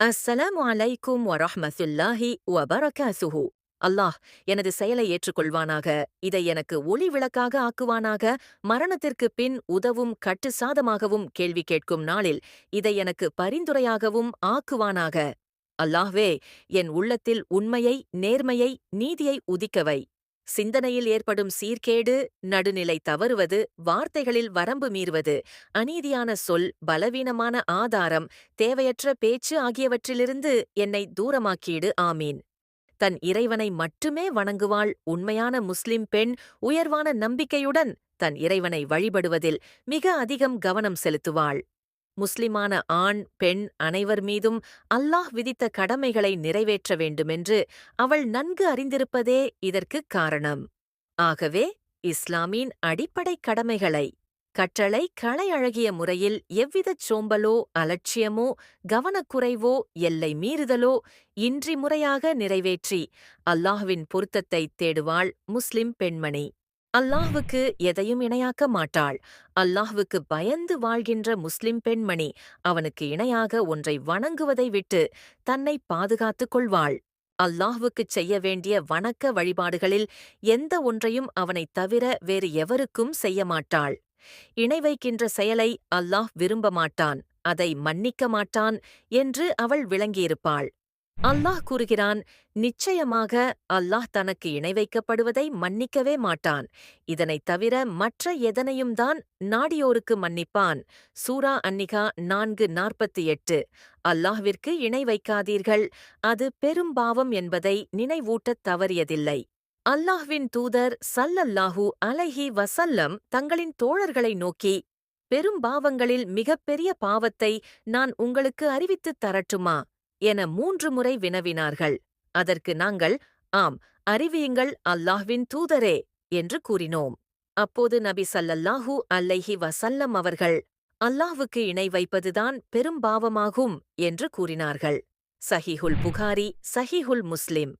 அஸ்ஸலாமு அலைக்கும் வரஹ்மத்துல்லாஹி வபரகாசுஹு அல்லாஹ் எனது செயலை ஏற்றுக்கொள்வானாக இதை எனக்கு ஒளி விளக்காக ஆக்குவானாக மரணத்திற்குப் பின் உதவும் கட்டு சாதமாகவும் கேள்வி கேட்கும் நாளில் இதை எனக்கு பரிந்துரையாகவும் ஆக்குவானாக. அல்லாஹ்வே என் உள்ளத்தில் உண்மையை நேர்மையை நீதியை உதிக்கவை. சிந்தனையில் ஏற்படும் சீர்கேடு நடுநிலை தவறுவது வார்த்தைகளில் வரம்பு மீறுவது அநீதியான சொல் பலவீனமான ஆதாரம் தேவையற்ற பேச்சு ஆகியவற்றிலிருந்து என்னை தூரமாக்கீடு ஆமீன். தன் இறைவனை மட்டுமே வணங்குவாள் உண்மையான முஸ்லிம் பெண் உயர்வான நம்பிக்கையுடன் தன் இறைவனை வழிபடுவதில் மிக அதிகம் கவனம் செலுத்துவாள். முஸ்லிமான ஆண் பெண் அனைவர் மீதும் அல்லாஹ் விதித்த கடமைகளை நிறைவேற்ற வேண்டுமென்று அவள் நன்கு அறிந்திருப்பதே இதற்குக் காரணம். ஆகவே இஸ்லாமின் அடிப்படை கடமைகளை கற்றளை களை அழகிய முறையில் எவ்விதச் சோம்பலோ அலட்சியமோ கவனக்குறைவோ எல்லை மீறுதலோ இன்றி முறையாக நிறைவேற்றி அல்லாஹ்வின் பொருத்தத்தைத் தேடுவாள் முஸ்லிம் பெண்மணி. அல்லாஹ்வுக்கு எதையும் இணையாக்க மாட்டாள். அல்லாஹ்வுக்கு பயந்து வாழ்கின்ற முஸ்லிம் பெண்மணி அவனுக்கு இணையாக ஒன்றை வணங்குவதை விட்டு தன்னை பாதுகாத்துக் கொள்வாள். அல்லாஹ்வுக்குச் செய்ய வேண்டிய வணக்க வழிபாடுகளில் எந்த ஒன்றையும் அவனைத் தவிர வேறு எவருக்கும் செய்ய மாட்டாள். இணை வைக்கின்ற செயலை அல்லாஹ் விரும்ப மாட்டான். அதை மன்னிக்க மாட்டான் என்று அவள் விளங்கியிருப்பாள். அல்லாஹ் கூறுகிறான் நிச்சயமாக அல்லாஹ் தனக்கு இணை வைக்கப்படுவதை மன்னிக்கவே மாட்டான். இதனைத் தவிர மற்ற எதனையும் தான் நாடியோருக்கு மன்னிப்பான். சூரா அன்னிகா நான்கு நாற்பத்தி எட்டு. அல்லாஹ்விற்கு இணை வைக்காதீர்கள். அது பெரும் பாவம் என்பதை நினைவூட்டத் தவறியதில்லை. அல்லாஹ்வின் தூதர் சல்லல்லாஹு அலைஹி வசல்லம் தங்களின் தோழர்களை நோக்கி பெரும் பாவங்களில் மிகப்பெரிய பாவத்தை நான் உங்களுக்கு அறிவித்துத் தரட்டுமா? என மூன்று முறை வினவினார்கள். அதற்கு நாங்கள் ஆம் அறிவியுங்கள் அல்லாஹ்வின் தூதரே என்று கூறினோம். அப்போது நபி சல்லல்லாஹு அல்லைஹி வசல்லம் அவர்கள் அல்லாஹ்வுக்கு இணை வைப்பதுதான் பெரும்பாவமாகும் என்று கூறினார்கள். சஹிஹுல் புகாரி சஹிஹுல் முஸ்லிம்.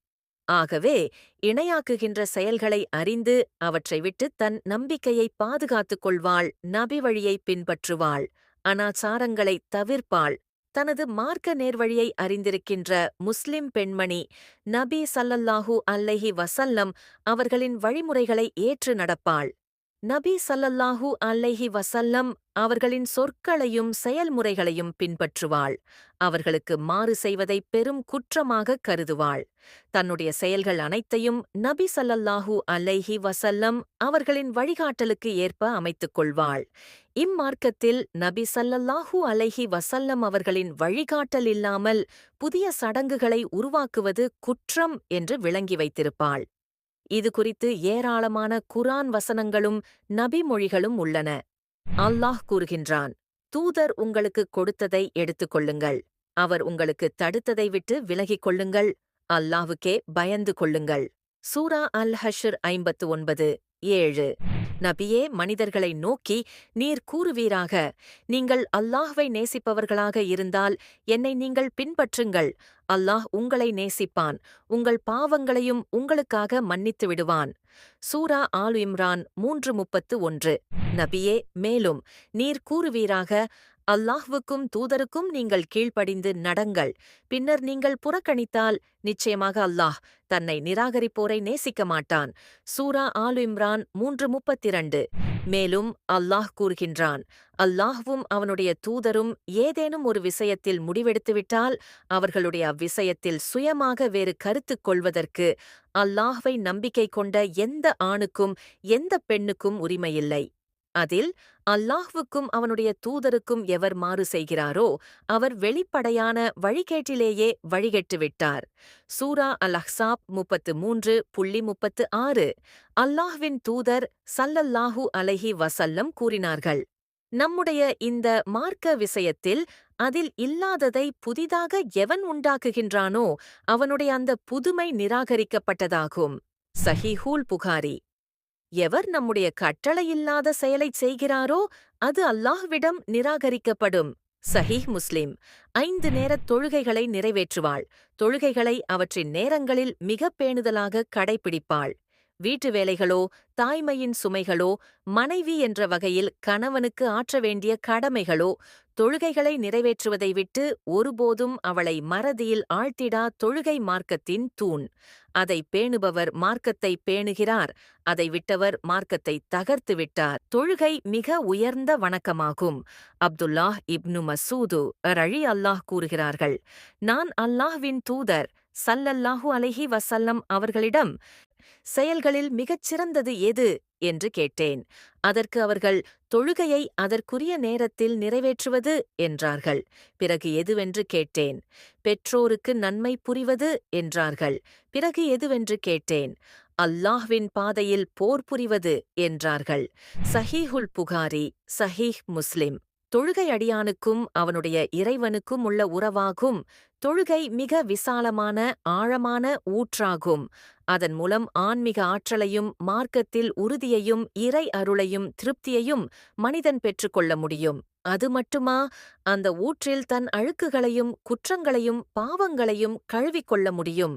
ஆகவே இணையாக்குகின்ற செயல்களை அறிந்து அவற்றை விட்டு தன் நம்பிக்கையை பாதுகாத்துக் கொள்வாள் நபி வழியை பின்பற்றுவாள் அனாச்சாரங்களை தவிர்ப்பாள் தனது மார்க்க நேர்வழியை அறிந்திருக்கின்ற முஸ்லிம் பெண்மணி நபி சல்லல்லாஹு அல்லஹி வசல்லம் அவர்களின் வழிமுறைகளை ஏற்று நடப்பாள். நபி சல்லல்லாஹு அல்லைஹி வசல்லம் அவர்களின் சொற்களையும் செயல்முறைகளையும் பின்பற்றுவாள். அவர்களுக்கு மாறு செய்வதை பெரும் குற்றமாக கருதுவாள். தன்னுடைய செயல்கள் அனைத்தையும் நபி சல்லல்லாஹு அல்லைஹி வசல்லம் அவர்களின் வழிகாட்டலுக்கு ஏற்ப அமைத்துக் கொள்வாள். இம்மார்க்கத்தில் நபி சல்லல்லாஹு அலைஹி வசல்லம் அவர்களின் வழிகாட்டல் இல்லாமல் புதிய சடங்குகளை உருவாக்குவது குற்றம் என்று விளங்கி வைத்திருப்பாள். இது குறித்து ஏராளமான குரான் வசனங்களும் நபி மொழிகளும் உள்ளன. அல்லாஹ் கூறுகின்றான் தூதர் உங்களுக்கு கொடுத்ததை எடுத்துக் கொள்ளுங்கள். அவர் உங்களுக்கு தடுத்ததை விட்டு விலகிக் கொள்ளுங்கள். அல்லாஹுக்கே பயந்து கொள்ளுங்கள். சூரா அல் ஹஷர் ஐம்பத்து ஒன்பது ஏழு. நபியே மனிதர்களை நோக்கி நீர் கூறுவீராக. நீங்கள் அல்லாஹ்வை நேசிப்பவர்களாக இருந்தால் என்னை நீங்கள் பின்பற்றுங்கள். அல்லாஹ் உங்களை நேசிப்பான். உங்கள் பாவங்களையும் உங்களுக்காக மன்னித்து விடுவான். சூரா ஆல் இம்ரான் மூன்று முப்பத்து ஒன்று. நபியே மேலும் நீர் கூறுவீராக. அல்லாஹ்வுக்கும் தூதருக்கும் நீங்கள் கீழ்ப்படிந்து நடங்கள். பின்னர் நீங்கள் புறக்கணித்தால் நிச்சயமாக அல்லாஹ் தன்னை நிராகரிப்போரை நேசிக்க மாட்டான். சூரா ஆலு இம்ரான் மூன்று முப்பத்திரண்டு. மேலும் அல்லாஹ் கூறுகின்றான் அல்லாஹ்வும் அவனுடைய தூதரும் ஏதேனும் ஒரு விஷயத்தில் முடிவெடுத்துவிட்டால் அவர்களுடைய அவ்விஷயத்தில் சுயமாக வேறு கருத்துக் கொள்வதற்கு அல்லாஹ்வை நம்பிக்கை கொண்ட எந்த ஆணுக்கும் எந்த பெண்ணுக்கும் உரிமையில்லை. அதில் அல்லாஹ்வுக்கும் அவனுடைய தூதருக்கும் எவர் மாறு செய்கிறாரோ அவர் வெளிப்படையான வழிகேட்டிலேயே வழிகெட்டுவிட்டார் சூரா அல் அஹ்சாப் முப்பத்து மூன்று புள்ளி முப்பத்து ஆறு அல்லாஹ்வின் தூதர் சல்லல்லாஹு அலைஹி வசல்லம் கூறினார்கள் நம்முடைய இந்த மார்க்க விஷயத்தில் அதில் இல்லாததை புதிதாக எவன் உண்டாக்குகின்றானோ அவனுடைய அந்த புதுமை நிராகரிக்கப்பட்டதாகும். சஹிஹூல் புகாரி. எவர் நம்முடைய கட்டளையில்லாத செயலைச் செய்கிறாரோ அது அல்லாஹ்விடம் நிராகரிக்கப்படும். சஹீஹ் முஸ்லிம். ஐந்து நேரத் தொழுகைகளை நிறைவேற்றுவாள். தொழுகைகளை அவற்றின் நேரங்களில் மிகப் பேணுதலாக கடைபிடிப்பாள் வீட்டு வேலைகளோ தாய்மையின் சுமைகளோ மனைவி என்ற வகையில் கணவனுக்கு ஆற்ற வேண்டிய கடமைகளோ தொழுகைகளை நிறைவேற்றுவதை விட்டு ஒருபோதும் அவளை மறதியில் ஆழ்த்திடா தொழுகை மார்க்கத்தின் தூண். அதை பேணுபவர் மார்க்கத்தை பேணுகிறார் அதை விட்டவர் மார்க்கத்தை தகர்த்து விட்டார். தொழுகை மிக உயர்ந்த வணக்கமாகும். அப்துல்லாஹ் இப்னு மசூது ரழி அல்லாஹ் கூறுகிறார்கள் நான் அல்லாஹ்வின் தூதர் சல்லல்லாஹு அலஹி வசல்லம் அவர்களிடம் செயல்களில் மிகச் சிறந்தது எது? என்று கேட்டேன். அதற்கு அவர்கள் தொழுகையை அதற்குரிய நேரத்தில் நிறைவேற்றுவது? என்றார்கள். பிறகு எதுவென்று கேட்டேன். பெற்றோருக்கு நன்மை புரிவது? என்றார்கள். பிறகு எதுவென்று கேட்டேன். அல்லாஹ்வின் பாதையில் போர் புரிவது? என்றார்கள். சஹீஹுல் புகாரி சஹீஹ் முஸ்லிம். தொழுகை அடியானுக்கும் அவனுடைய இறைவனுக்கும் உள்ள உறவாகும். தொழுகை மிக விசாலமான ஆழமான ஊற்றாகும். அதன் மூலம் ஆன்மீக ஆற்றலையும் மார்க்கத்தில் உறுதியையும் இறை அருளையும் திருப்தியையும் மனிதன் பெற்றுக்கொள்ள முடியும். அது மட்டுமா? அந்த ஊற்றில் தன் அழுக்குகளையும் குற்றங்களையும் பாவங்களையும் கழுவிக்கொள்ள முடியும்.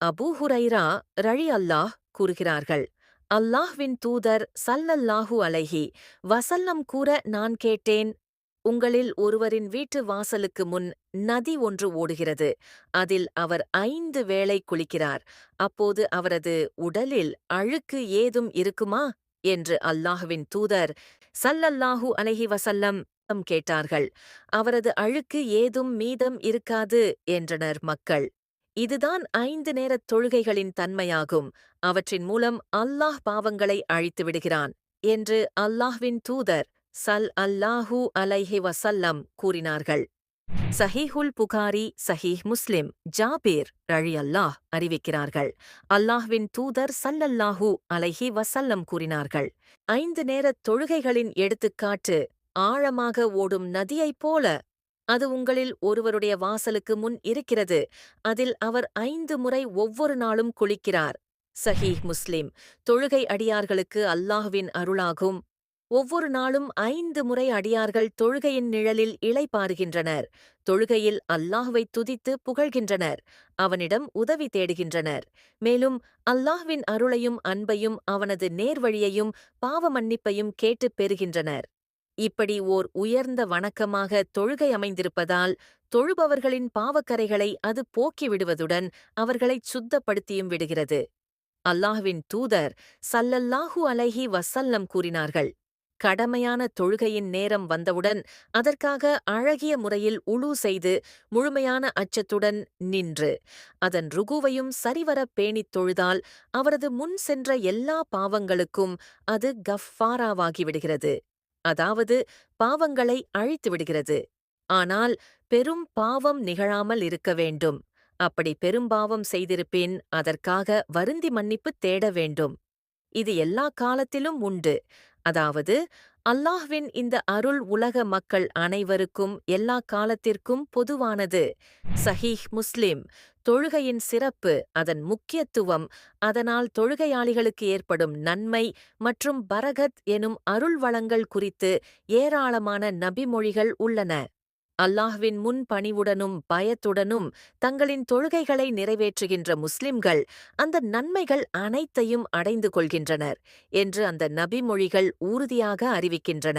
அபூஹுரைரா ரழி அல்லாஹ் கூறுகிறார்கள். அல்லாஹ்வின் தூதர் சல்லல்லாஹு அலைஹி வசல்லம் கூற நான் கேட்டேன் உங்களில் ஒருவரின் வீட்டு வாசலுக்கு முன் நதி ஒன்று ஓடுகிறது. அதில் அவர் ஐந்து வேளை குளிக்கிறார். அப்போது அவரது உடலில் அழுக்கு ஏதும் இருக்குமா? என்று அல்லாஹுவின் தூதர் சல்லல்லாஹு அலஹி வசல்லம் கேட்டார்கள். அவரது அழுக்கு ஏதும் மீதம் இருக்காது என்றனர் மக்கள். இதுதான் ஐந்து நேரத் தொழுகைகளின் தன்மையாகும். அவற்றின் மூலம் அல்லாஹ் பாவங்களை அழித்து விடுகிறான் என்று அல்லாஹ்வின் தூதர் சல் அல்லாஹூ அலைஹி வசல்லம் கூறினார்கள். சஹீஹுல் புகாரி சஹீஹ் முஸ்லிம் ஜாபீர் ரழி அல்லாஹ் அறிவிக்கிறார்கள். அல்லாஹ்வின் தூதர் சல்லல்லாஹூ அலைஹி வசல்லம் கூறினார்கள். ஐந்து நேரத் தொழுகைகளின் எடுத்துக்காட்டு ஆழமாக ஓடும் நதியைப் போல அது உங்களில் ஒருவருடைய வாசலுக்கு முன் இருக்கிறது. அதில் அவர் ஐந்து முறை ஒவ்வொரு நாளும் குளிக்கிறார். சஹீஹ் முஸ்லிம் தொழுகை அடியார்களுக்கு அல்லாஹ்வின் அருளாகும். ஒவ்வொரு நாளும் ஐந்து முறை அடியார்கள் தொழுகையின் நிழலில் இளைப்பாறுகின்றனர் தொழுகையில் அல்லாஹுவை துதித்து புகழ்கின்றனர். அவனிடம் உதவி தேடுகின்றனர். மேலும் அல்லாஹ்வின் அருளையும் அன்பையும் அவனது நேர்வழியையும் பாவ மன்னிப்பையும் கேட்டுப் பெறுகின்றனர். இப்படி ஓர் உயர்ந்த வணக்கமாக தொழுகை அமைந்திருப்பதால் தொழுபவர்களின் பாவக்கரைகளை அது போக்கிவிடுவதுடன் அவர்களைச் சுத்தப்படுத்தியும் விடுகிறது. அல்லாஹ்வின் தூதர் சல்லல்லாஹு அலைஹி வசல்லம் கூறினார்கள் கடமையான தொழுகையின் நேரம் வந்தவுடன் அதற்காக அழகிய முறையில் உழு செய்து முழுமையான அச்சத்துடன் நின்று. அதன் ருகுவையும் சரிவரப் பேணித் தொழுதால் அவரது முன் சென்ற எல்லா பாவங்களுக்கும் அது கஃபாராவாகிவிடுகிறது அதாவது பாவங்களை அழித்துவிடுகிறது ஆனால் பெரும் பாவம் நிகழாமல் இருக்க வேண்டும். அப்படி பெரும்பாவம் செய்திருப்பின் அதற்காக வருந்தி மன்னிப்பு தேட வேண்டும். இது எல்லா காலத்திலும் உண்டு. அதாவது அல்லாஹ்வின் இந்த அருள் உலக மக்கள் அனைவருக்கும் எல்லா காலத்திற்கும் பொதுவானது. சஹீஹ் முஸ்லிம். தொழுகையின் சிறப்பு அதன் முக்கியத்துவம் அதனால் தொழுகையாளிகளுக்கு ஏற்படும் நன்மை மற்றும் பரகத் எனும் அருள் வளங்கள் குறித்து ஏராளமான நபிமொழிகள் உள்ளன. அல்லாஹ்வின் முன் பணிவுடனும் பயத்துடனும் தங்களின் தொழுகைகளை நிறைவேற்றுகின்ற முஸ்லிம்கள் அந்த நன்மைகள் அனைத்தையும் அடைந்து கொள்கின்றனர் என்று அந்த நபிமொழிகள் உறுதியாக அறிவிக்கின்றன.